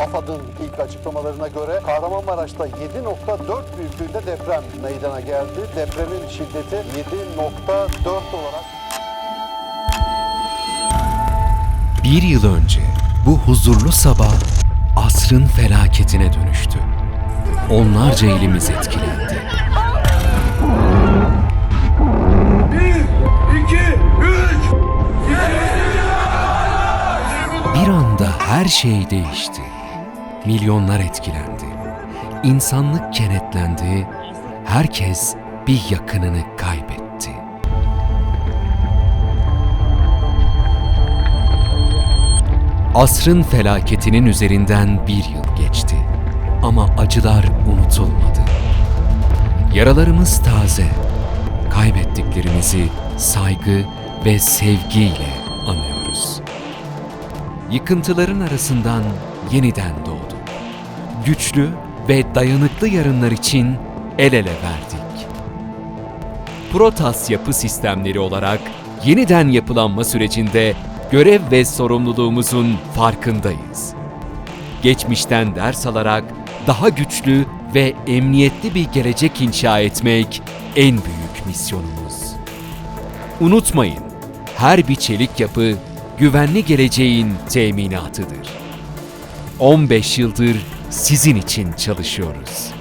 AFAD'ın ilk açıklamalarına göre Kahramanmaraş'ta 7.4 büyüklüğünde deprem meydana geldi. Depremin şiddeti 7.4 olarak Bir yıl önce bu huzurlu sabah asrın felaketine dönüştü. Onlarca ilimiz etkilendi. Bir anda her şey değişti. Milyonlar etkilendi. İnsanlık kenetlendi. Herkes bir yakınını kaybetti. Asrın felaketinin üzerinden bir yıl geçti. Ama acılar unutulmadı. Yaralarımız taze. Kaybettiklerimizi saygı ve sevgiyle anıyoruz. Yıkıntıların arasından yeniden doğduk. Güçlü ve dayanıklı yarınlar için el ele verdik. Protas yapı sistemleri olarak yeniden yapılanma sürecinde görev ve sorumluluğumuzun farkındayız. Geçmişten ders alarak daha güçlü ve emniyetli bir gelecek inşa etmek en büyük misyonumuz. Unutmayın, her bir çelik yapı güvenli geleceğin teminatıdır. 15 yıldır sizin için çalışıyoruz.